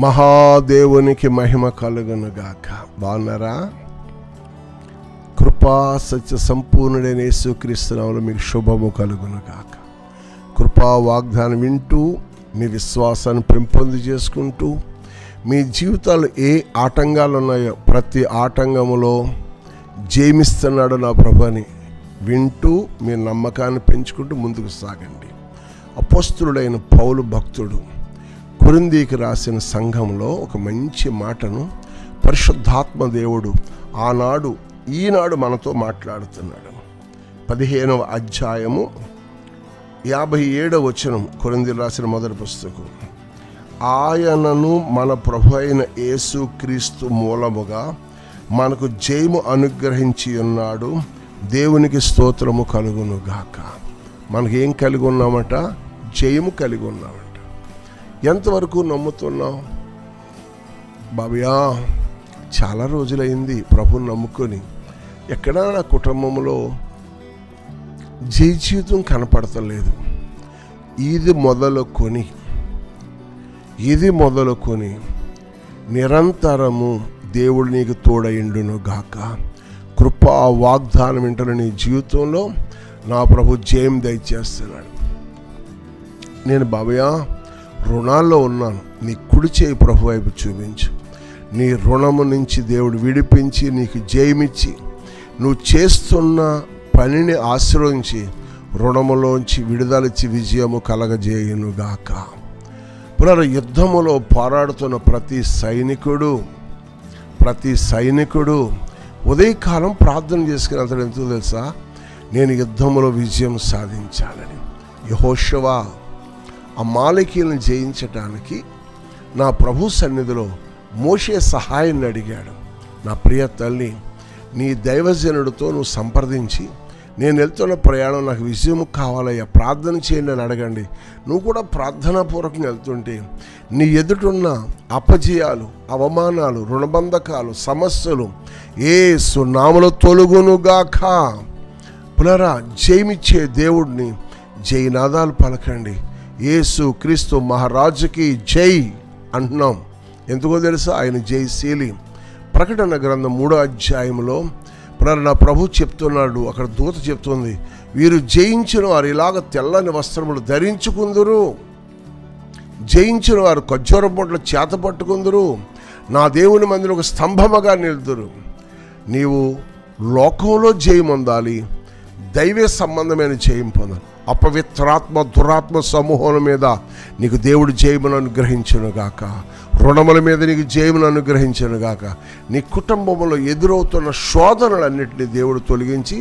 మహాదేవునికి మహిమ కలుగునుగాక. బాగున్నారా? కృపా సత్య సంపూర్ణుడైన యేసుక్రీస్తునామలో మీకు శుభము కలుగునుగాక. కృపా వాగ్దానం వింటూ మీ విశ్వాసాన్ని పెంపొంది చేసుకుంటూ మీ జీవితాలు ఏ ఆటంకాలు ఉన్నాయో ప్రతి ఆటంకములో జయమిస్తున్నాడు నా ప్రభని వింటూ మీ నమ్మకాన్ని పెంచుకుంటూ ముందుకు సాగండి. అపస్తుడైన పౌలు భక్తుడు కొరిందీకి రాసిన సంఘంలో ఒక మంచి మాటను పరిశుద్ధాత్మ దేవుడు ఆనాడు ఈనాడు మనతో మాట్లాడుతున్నాడు. పదిహేనవ అధ్యాయము యాభై ఏడవ వచనం కొరింది రాసిన మొదటి పుస్తకం. ఆయనను మన ప్రభు అయిన యేసుక్రీస్తు మూలముగా మనకు జయము అనుగ్రహించి ఉన్నాడు. దేవునికి స్తోత్రము కలుగును గాక. మనకేం కలిగి ఉన్నామట? జయము కలిగి ఉన్నామట. ఎంతవరకు నమ్ముతున్నాం బాబయ్యా చాలా రోజులైంది ప్రభుని నమ్ముకొని. ఎక్కడా నా కుటుంబంలో జయ జీవితం కనపడతలేదు. ఇది మొదలుకొని ఇది మొదలుకొని నిరంతరము దేవుడు నీకు తోడయిండును గాక. కృపా వాగ్దానం వింటున్న నీ జీవితంలో నా ప్రభు జయం దయచేస్తున్నాడు. నేను బాబయ్య రుణాల్లో ఉన్నాను. నీ కుడి చేయి ప్రభు వైపు చూపించు. నీ రుణము నుంచి దేవుడు విడిపించి నీకు జయమిచ్చి నువ్వు చేస్తున్న పనిని ఆశ్రయించి రుణములోంచి విడుదలిచ్చి విజయము కలగజేయునుగాక పునర యుద్ధములో పోరాడుతున్న ప్రతి సైనికుడు ప్రతి సైనికుడు ఉదయకాలం ప్రార్థన చేసుకుని అతడు ఎంతో తెలుసా? నేను యుద్ధములో విజయం సాధించాలని. యహోషవా ఆ మాలికీలను జయించటానికి నా ప్రభు సన్నిధిలో మోషే సహాయాన్ని అడిగాడు. నా ప్రియ తల్లి నీ దైవజనుడితో నువ్వు సంప్రదించి నేను వెళ్తున్న ప్రయాణం నాకు విజయం కావాలయ్యా. ప్రార్థన చేయండి అని అడగండి. నువ్వు కూడా ప్రార్థనాపూర్వకంగా వెళ్తుంటే నీ ఎదుటున్న అపజయాలు అవమానాలు రుణబంధకాలు సమస్యలు ఏ సున్నాములు తొలుగునుగాక. పునరా జయమిచ్చే దేవుడిని జయనాదాలు పలకండి. యేసు క్రీస్తు మహారాజుకి జై అంటున్నాం. ఎందుకో తెలుసా? ఆయన జయశీలి ప్రకటన గ్రంథం మూడో అధ్యాయంలో ప్రేరణ ప్రభు చెప్తున్నాడు. అక్కడ దూత చెప్తుంది వీరు జయించిన వారు ఇలాగ తెల్లని వస్త్రములు ధరించుకుందరు. జయించిన వారు ఖజ్జూర బొట్లు చేత పట్టుకుందరు. నా దేవుని మందిని ఒక స్తంభముగా నిలుదురు. నీవు లోకంలో జయమొందాలి. దైవ సంబంధమైన జయం పొందాలి. అపవిత్రాత్మ దురాత్మ సమూహం మీద నీకు దేవుడు జయమును అనుగ్రహించును గాక రుణముల మీద నీకు జయమును అనుగ్రహించునుగాక. నీ కుటుంబంలో ఎదురవుతున్న శోధనలన్నింటినీ దేవుడు తొలగించి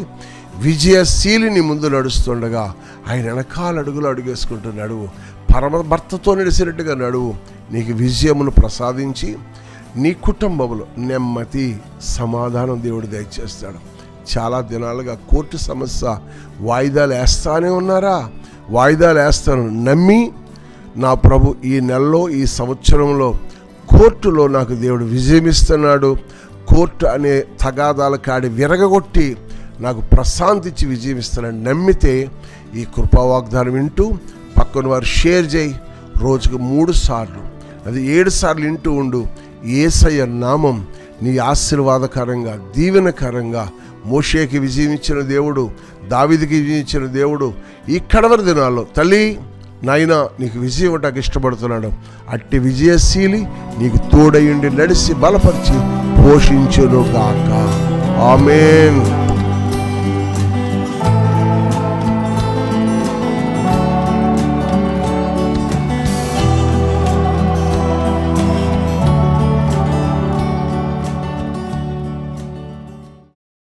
విజయశీలిని ముందు నడుస్తుండగా ఆయన వెనకాల అడుగులు అడుగేసుకుంటూ నడువు పరమ భర్తతో నడిచినట్టుగా నడువు నీకు విజయమును ప్రసాదించి నీ కుటుంబంలో నెమ్మది సమాధానం దేవుడు దయచేస్తాడు. చాలా దినాలుగా కోర్టు సమస్య. వాయిదాలు వేస్తానే ఉన్నారా? వాయిదాలు వేస్తాను. నమ్మి నా ప్రభు ఈ నెలలో ఈ సంవత్సరంలో కోర్టులో నాకు దేవుడు విజయమిస్తున్నాడు కోర్టు అనే తగాదాల కాడి విరగగొట్టి నాకు ప్రశాంతించి విజయమిస్తున్నాడు నమ్మితే ఈ కృపా వాగ్దానం వింటూ పక్కన వారు షేర్ చేయి. రోజుకు మూడు సార్లు అది ఏడు సార్లు వింటూ ఉండు. ఏసయ్య నామం నీ ఆశీర్వాదకరంగా దీవెనకరంగా మోషేకి విజయం ఇచ్చిన దేవుడు దావిదికి విజయం ఇచ్చిన దేవుడు ఈ కడవరి దినాల్లో తల్లి నాయన నీకు విజయం ఇవ్వటానికి ఇష్టపడుతున్నాడు అట్టి విజయశీలి నీకు తోడయుండి నడిచి బలపరిచి పోషించును గాక ఆమెన్.